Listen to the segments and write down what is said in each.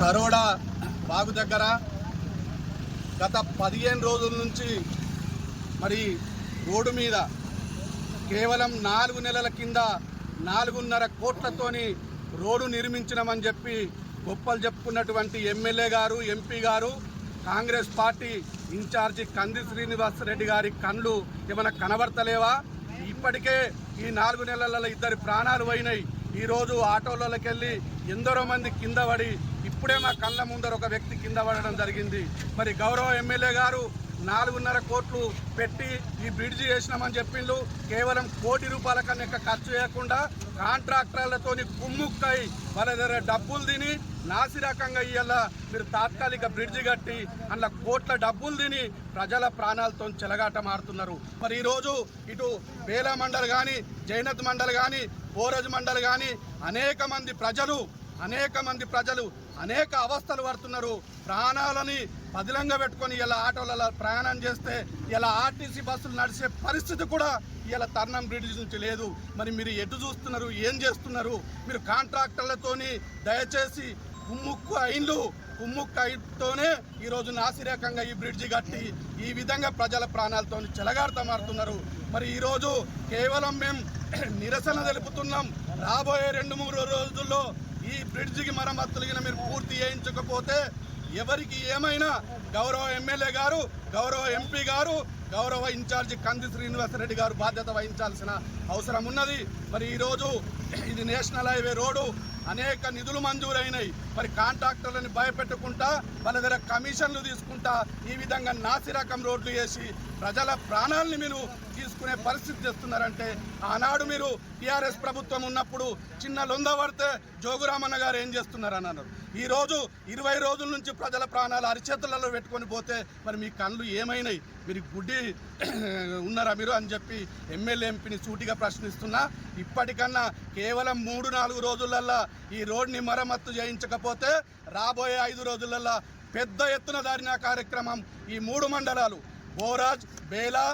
తరోడా బాగు దగ్గర గత పదిహేను రోజుల నుంచి మరి రోడ్డు మీద కేవలం నాలుగు నెలల కింద నాలుగున్నర కోట్లతోని రోడ్డు నిర్మించినామని చెప్పి గొప్పలు చెప్పుకున్నటువంటి ఎమ్మెల్యే గారు ఎంపీ గారు కాంగ్రెస్ పార్టీ ఇన్ఛార్జి కంది శ్రీనివాస్ రెడ్డి గారి కళ్ళు ఏమైనా కనబడతలేవా? ఇప్పటికే ఈ నాలుగు నెలలలో ఇద్దరి ప్రాణాలు పోయినాయి. ఈరోజు ఆటోలకి వెళ్ళి ఎందరో మంది కింద పడి ఇప్పుడే మా కళ్ళ ముందర ఒక వ్యక్తి కింద పడడం జరిగింది. మరి గౌరవ ఎమ్మెల్యే గారు నాలుగున్నర కోట్లు పెట్టి ఈ బ్రిడ్జి చేసినామని చెప్పిండ్రు కేవలం కోటి రూపాయల కన్నా ఎక్కువ ఖర్చు చేయకుండా కాంట్రాక్టర్లతోని కుమ్ముక్కై వాళ్ళ దగ్గర డబ్బులు తిని నాసిరకంగా ఇవాళ మీరు తాత్కాలిక బ్రిడ్జి కట్టి అందులో కోట్ల డబ్బులు తిని ప్రజల ప్రాణాలతో చెలగాట మారుతున్నారు మరి ఈరోజు ఇటు వేల మండల్ కానీ జైనత్ మండల్ కానీ బోరజ్ మండల్ కానీ అనేక మంది ప్రజలు అనేక మంది ప్రజలు అనేక అవస్థలు పడుతున్నారు. ప్రాణాలని పదిలంగా పెట్టుకొని ఇలా ఆటోలలో ప్రయాణం చేస్తే ఇలా ఆర్టీసీ బస్సులు నడిచే పరిస్థితి కూడా ఇలా తర్ణం బ్రిడ్జ్ నుంచి లేదు. మరి మీరు ఎటు చూస్తున్నారు? ఏం చేస్తున్నారు? మీరు కాంట్రాక్టర్లతోని దయచేసి కుమ్ముక్కు అయిన్లు కుమ్ముక్కు అయితోనే ఈరోజు నాసిరేకంగా ఈ బ్రిడ్జి కట్టి ఈ విధంగా ప్రజల ప్రాణాలతో చెలగాడుతా మారుతున్నారు మరి ఈరోజు కేవలం మేము నిరసన తెలుపుతున్నాం. రాబోయే రెండు మూడు రోజుల్లో ఈ బ్రిడ్జికి మరమ్మతులు మీరు పూర్తి చేయించకపోతే ఎవరికి ఏమైనా గౌరవ ఎమ్మెల్యే గారు గౌరవ ఎంపీ గారు గౌరవ ఇన్ఛార్జి కంది శ్రీనివాసరెడ్డి గారు బాధ్యత వహించాల్సిన అవసరం ఉన్నది. మరి ఈరోజు ఇది నేషనల్ హైవే రోడ్డు అనేక నిధులు మంజూరైనాయి. మరి కాంట్రాక్టర్లని భయపెట్టుకుంటా వాళ్ళ దగ్గర కమిషన్లు తీసుకుంటా ఈ విధంగా నాసిరకం రోడ్లు వేసి ప్రజల ప్రాణాలని మీరు తీసుకునే పరిస్థితి తెస్తున్నారంటే ఆనాడు మీరు టీఆర్ఎస్ ప్రభుత్వం ఉన్నప్పుడు చిన్న లొంద పడితే జోగురామన్న గారు ఏం చేస్తున్నారని అన్నారు. ఈరోజు ఇరవై రోజుల నుంచి ప్రజల ప్రాణాలు అరిచేతులలో పెట్టుకొని పోతే మరి మీ కళ్ళు ఏమైనాయి? మీరు గుడ్డి ఉన్నారా మీరు అని చెప్పి ఎమ్మెల్యే ఎంపీని సూటిగా ప్రశ్నిస్తున్నా. ఇప్పటికన్నా కేవలం మూడు నాలుగు రోజులల్లా ఈ రోడ్ని మరమ్మత్తు చేయించకపోతే రాబోయే ఐదు రోజులలో పెద్ద ఎత్తున దారిన కార్యక్రమం ఈ మూడు మండలాలు. బోరాజ్ బేలా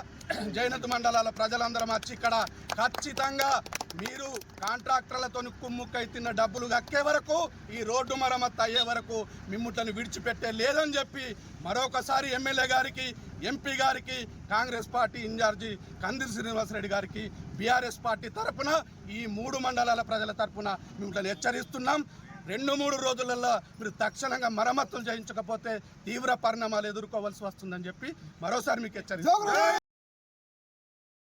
జైనత్ మండలాల ప్రజలందరం వచ్చి ఇక్కడ ఖచ్చితంగా మీరు కాంట్రాక్టర్లతో కుమ్ముక్కై తిన్న డబ్బులు కక్కే వరకు ఈ రోడ్డు మరమ్మత్తు అయ్యే వరకు మిమ్ముటని విడిచిపెట్టే లేదని చెప్పి మరొకసారి ఎమ్మెల్యే గారికి ఎంపీ గారికి Congress party incharge Kandiri Srinivasa Reddy గారికి బీఆర్ఎస్ పార్టీ తరపున ఈ మూడు మండలాల ప్రజల తరపున మిమ్మల్ని హెచ్చరిస్తున్నాం. రెండు మూడు రోజులలో మీరు తక్షణంగా మరమ్మతులు చేయించకపోతే తీవ్ర పరిణామాలు ఎదుర్కోవాల్సి వస్తుందని చెప్పి మరోసారి మీకు హెచ్చరిస్తున్నాం.